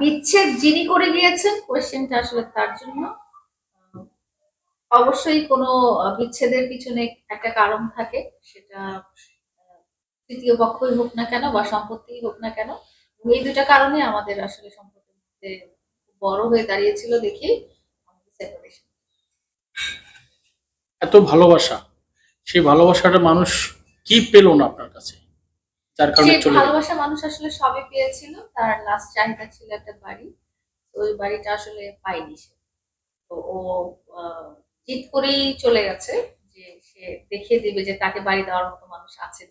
বিচ্ছেদ যিনি করে গিয়েছেন কোয়েশ্চেনটা আসলে তার জন্য। অবশ্যই কোনো বিচ্ছেদের পিছনে একটা কারণ থাকে, সেটা তৃতীয় পক্ষই হোক না কেন বা সম্পত্তি হোক না কেন। এই দুটা কারণে আমাদের আসলে খুব বড় হয়ে দাঁড়িয়েছিল সেপারেশন এত ভালোবাসা, সেই ভালোবাসাটা মানুষ কি পেল না আপনার কাছে? যার কারণে চলে ভালোবাসা মানুষ আসলে সবই পেয়েছিল তার লাস্ট চাহিদা ছিল একটা বাড়ি। ওই বাড়িটা আসলে পাইনি সে। তো ও আহ, করেই চলে গেছে যে সে দেখিয়ে দিবে যে তাকে বাড়ি দেওয়ার মতো মানুষ আছে।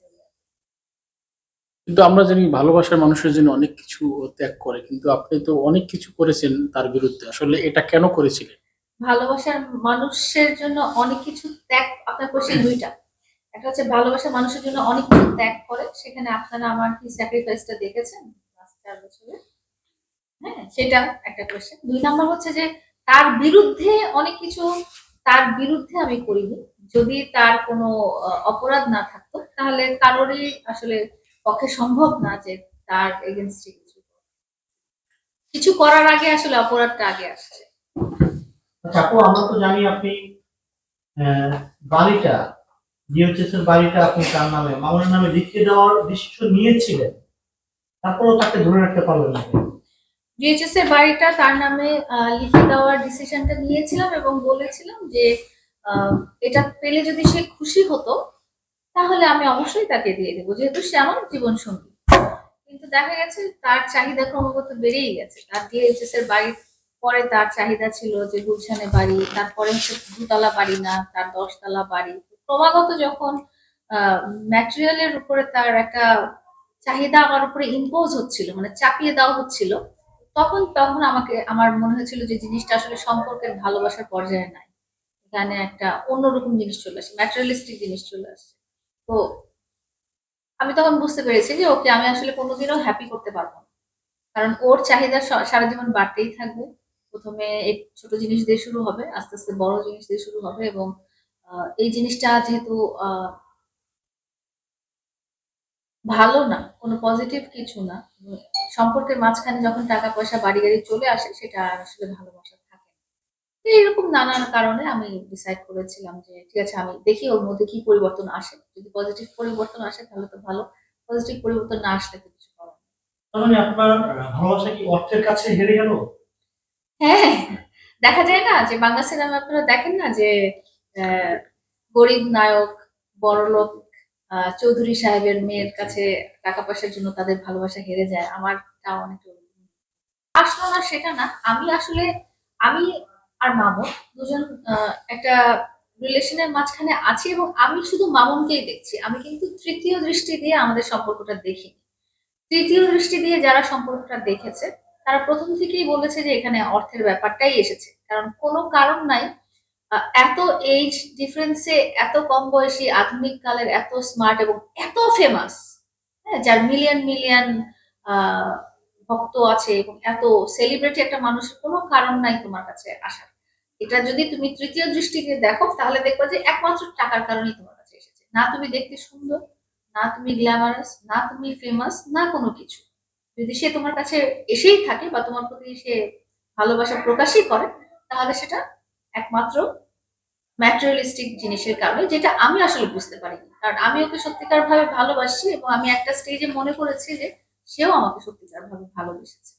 কিন্তু আমরা জানি ভালোবাসার মানুষের জন্য অনেক কিছু ত্যাগ করে কিন্তু আপনি তো অনেক কিছু করেছেন তার বিরুদ্ধে। আসলে এটা কেন করেছিলেন? ভালোবাসার মানুষের জন্য অনেক কিছু ত্যাগ আপনার কোশ্চেন দুইটা। একটা হচ্ছে ভালোবাসা মানুষের জন্য অনেক কিছু ত্যাগ করে। সেখানে আপনারা আমার কি স্যাক্রিফাইসটা দেখেছেন? লাস্ট চার বছরে? হ্যাঁ সেটা একটা কোয়েশ্চেন দুই নাম্বার হচ্ছে যে তার বিরুদ্ধে অনেক কিছু তার বিরুদ্ধে আমি করিনি। যদি তার কোনো অপরাধ না থাকতো তাহলে কারোরই আসলে পক্ষে সম্ভব না যে তার এগেনস্টে কিছু কিছু করার আগে আসলে অপরাধটা আগে আসছে। আচ্ছা আপু আমরা তো জানি আপনি আহ, এর বাড়িটা আপনি তার নামে, মামুনের নামে লিখিয়ে দেওয়ার ডিসিশন নিয়েছিলেন, তারপরেও তাকে ধরে রাখতে পারলেন না কেন? ডিএইচএস এর বাড়িটা তার নামে লিখে দেওয়ার ডিসিশনটা নিয়েছিলাম এবং বলেছিলাম যে এটা পেলে যদি সে খুশি হতো, তাহলে আমি অবশ্যই তাকে দিয়ে দেবো, যেহেতু সে আমার জীবন সঙ্গী কিন্তু দেখা গেছে তার চাহিদা ক্রমাগত বেড়েই গেছে। তার ডিএইচএস এর বাড়ির পরে তার চাহিদা ছিল যে গুলশানে বাড়ি, তারপরে হচ্ছে দুতলা বাড়ি না, তার দশতলা বাড়ি। ক্রমাগত যখন ম্যাটেরিয়ালের উপরে তার একটা চাহিদা আমার উপরে ইম্পোজ হচ্ছিল মানে চাপিয়ে দেওয়া হচ্ছিল, তখন তখন আমাকে, আমার মনে হয়েছিল যে জিনিসটা আসলে সম্পর্কের ভালোবাসার পর্যায়ে নাই। এখানে একটা অন্যরকম জিনিস চলে আসে ম্যাটেরিয়ালিস্টিক জিনিস চলে আসছে তো আমি তখন বুঝতে পেরেছি যে ওকে আমি আসলে কোনোদিনও হ্যাপি করতে পারব না। কারণ ওর চাহিদা সারা জীবন বাড়তেই থাকবে। প্রথমে ছোট জিনিস দিয়ে শুরু হবে, আস্তে আস্তে বড় জিনিস দিয়ে শুরু হবে এবং এই জিনিসটা যেহেতু ভালো না কোনো পজিটিভ কিছু না সম্পর্কের মাঝখানে যখন টাকা পয়সা বাড়ি গাড়ি চলে আসে সেটা আসলে ভালোবাসা থাকে না। তো এইরকম নানান কারণে আমি ডিসাইড করেছিলাম যে ঠিক আছে আমি দেখি ওর মধ্যে কি পরিবর্তন আসে। যদি পজিটিভ পরিবর্তন আসে তাহলে তো ভালো। পজিটিভ পরিবর্তন না আসলে তো কিছু করার তার মানে আপনার ভালোবাসা কি অর্থের কাছে হেরে গেল? হ্যাঁ দেখা যায় না যে বাংলা সিনেমা আপনারা দেখেন না যে গরিব নায়ক, বড়লোক চৌধুরী সাহেবের মেয়ের কাছে টাকা পয়সার জন্য তাদের ভালোবাসা হেরে যায় আমার আমারটা অনেক। আসলো না সেটা না। আমি আসলে, আমি আর মামুন দুজন একটা রিলেশনের মাঝখানে আছি এবং আমি শুধু মামুনকেই দেখছি। আমি কিন্তু তৃতীয় দৃষ্টি দিয়ে আমাদের সম্পর্কটা দেখিনি। তৃতীয় দৃষ্টি দিয়ে যারা সম্পর্কটা দেখেছে, তারা প্রথম থেকেই বলেছে যে এখানে অর্থের ব্যাপারটাই এসেছে। কারণ কোনো কারণ নাই এত এজ ডিফারেন্সে এত কম বয়সী, আধুনিক কালের এত স্মার্ট এবং এত ফেমাস হ্যাঁ যার মিলিয়ন মিলিয়ন ভক্ত আছে এবং এত সেলিব্রিটি একটা মানুষের কোনো কারণ নাই তোমার কাছে আসার। এটা যদি তুমি তৃতীয় দৃষ্টি দিয়ে দেখো, তাহলে দেখবে যে একমাত্র টাকার কারণেই তোমার কাছে এসেছে। না তুমি দেখতে সুন্দর, না তুমি গ্ল্যামারাস না তুমি ফেমাস না কোনো কিছু। যদি সে তোমার কাছে এসেই থাকে বা তোমার প্রতি সে ভালোবাসা প্রকাশই করে, তাহলে সেটা একমাত্র ম্যাটেরিয়ালিস্টিক জিনিসের কারণে, যেটা আমি আসলে বুঝতে পারিনি। কারণ আমি ওকে সত্যিকার ভাবে ভালোবাসি এবং আমি একটা স্টেজে মনে করেছি যে সেও আমাকে সত্যিকার ভাবে ভালোবেসেছে।